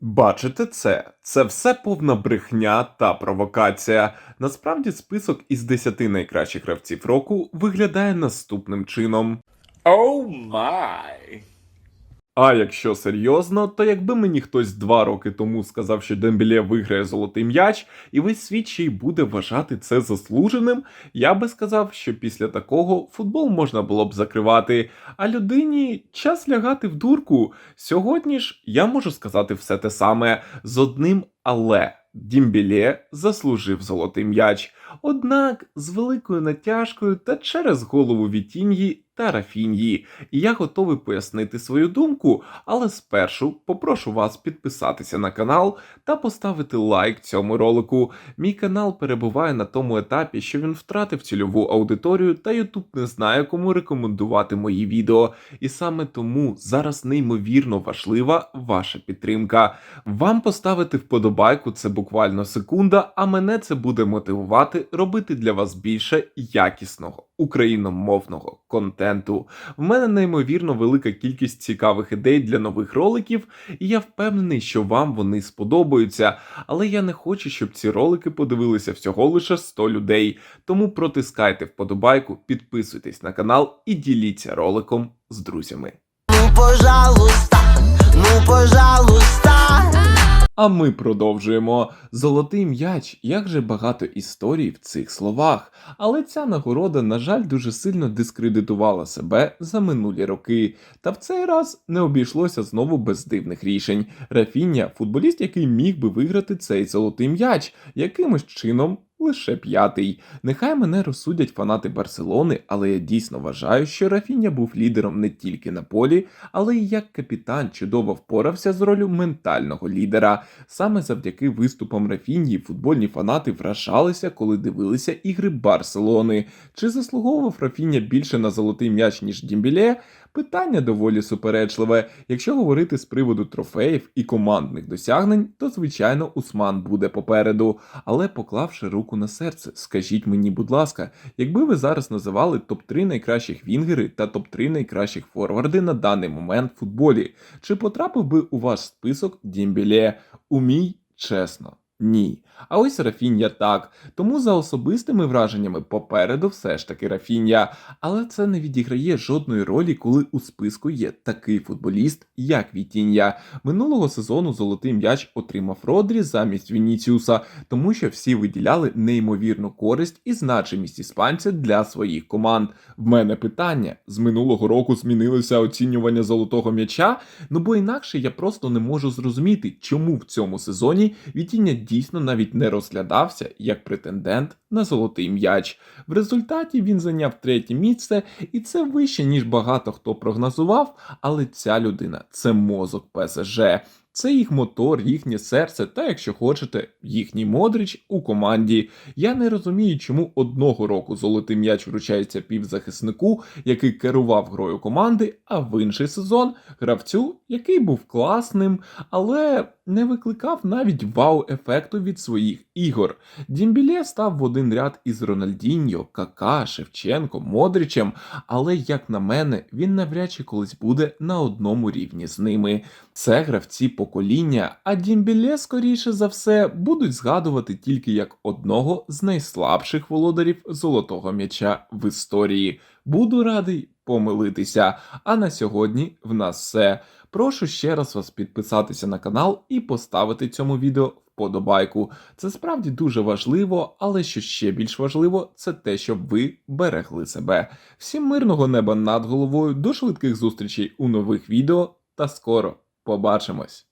Бачите це? Це все повна брехня та провокація. Насправді список із 10 найкращих гравців року виглядає наступним чином. Oh my. А якщо серйозно, то якби мені хтось два роки тому сказав, що Дембеле виграє золотий м'яч, і весь світ ще й буде вважати це заслуженим, я би сказав, що після такого футбол можна було б закривати, а людині час лягати в дурку. Сьогодні ж я можу сказати все те саме з одним але. Дімбілє заслужив золотий м'яч, однак з великою натяжкою та через голову Вітіньї та Рафіньї. І я готовий пояснити свою думку, але спершу попрошу вас підписатися на канал та поставити лайк цьому ролику. Мій канал перебуває на тому етапі, що він втратив цільову аудиторію, та YouTube не знає, кому рекомендувати мої відео. І саме тому зараз неймовірно важлива ваша підтримка. Вам поставити вподобайку це буквально секунда, а мене це буде мотивувати робити для вас більше якісного україномовного контенту. В мене неймовірно велика кількість цікавих ідей для нових роликів, і я впевнений, що вам вони сподобаються. Але я не хочу, щоб ці ролики подивилися всього лише 100 людей. Тому протискайте вподобайку, підписуйтесь на канал і діліться роликом з друзями. Ну, пожалуйста, ну, пожалуйста. А ми продовжуємо. Золотий м'яч, як же багато історій в цих словах. Але ця нагорода, на жаль, дуже сильно дискредитувала себе за минулі роки. Та в цей раз не обійшлося знову без дивних рішень. Рафіння футболіст, який міг би виграти цей золотий м'яч, якимось чином. Лише п'ятий. Нехай мене розсудять фанати Барселони, але я дійсно вважаю, що Рафіння був лідером не тільки на полі, але й як капітан чудово впорався з ролю ментального лідера. Саме завдяки виступам Рафіньї футбольні фанати вражалися, коли дивилися ігри Барселони. Чи заслуговував Рафіння більше на золотий м'яч, ніж Дімбіле? Питання доволі суперечливе. Якщо говорити з приводу трофеїв і командних досягнень, то звичайно Усман буде попереду. Але поклавши руку на серце, скажіть мені, будь ласка, якби ви зараз називали топ-3 найкращих вінгери та топ-3 найкращих форварди на даний момент в футболі, чи потрапив би у ваш список Дімбіле? У мій чесно. Ні. А ось Рафіння так. Тому за особистими враженнями попереду все ж таки Рафіння. Але це не відіграє жодної ролі, коли у списку є такий футболіст, як Вітіння. Минулого сезону золотий м'яч отримав Родрі замість Вініціуса, тому що всі виділяли неймовірну користь і значимість іспанця для своїх команд. В мене питання: з минулого року змінилося оцінювання золотого м'яча? Ну бо інакше я просто не можу зрозуміти, чому в цьому сезоні Вітіння дійсно навіть не розглядався як претендент на золотий м'яч. В результаті він зайняв третє місце, і це вище, ніж багато хто прогнозував, але ця людина це мозок ПСЖ. Це їх мотор, їхнє серце, та якщо хочете, їхній Модрич у команді. Я не розумію, чому одного року золотий м'яч вручається півзахиснику, який керував грою команди, а в інший сезон гравцю, який був класним, але не викликав навіть вау-ефекту від своїх ігор. Дімбілє став в один ряд із Рональдіньо, Кака, Шевченко, Модричем, але, як на мене, він навряд чи колись буде на одному рівні з ними. Це гравці покоління, а Дімбілє, скоріше за все, будуть згадувати тільки як одного з найслабших володарів золотого м'яча в історії. Буду радий помилитися. А на сьогодні в нас все. Прошу ще раз вас підписатися на канал і поставити цьому відео вподобайку. Це справді дуже важливо, але що ще більш важливо, це те, щоб ви берегли себе. Всім мирного неба над головою, до швидких зустрічей у нових відео та скоро побачимось!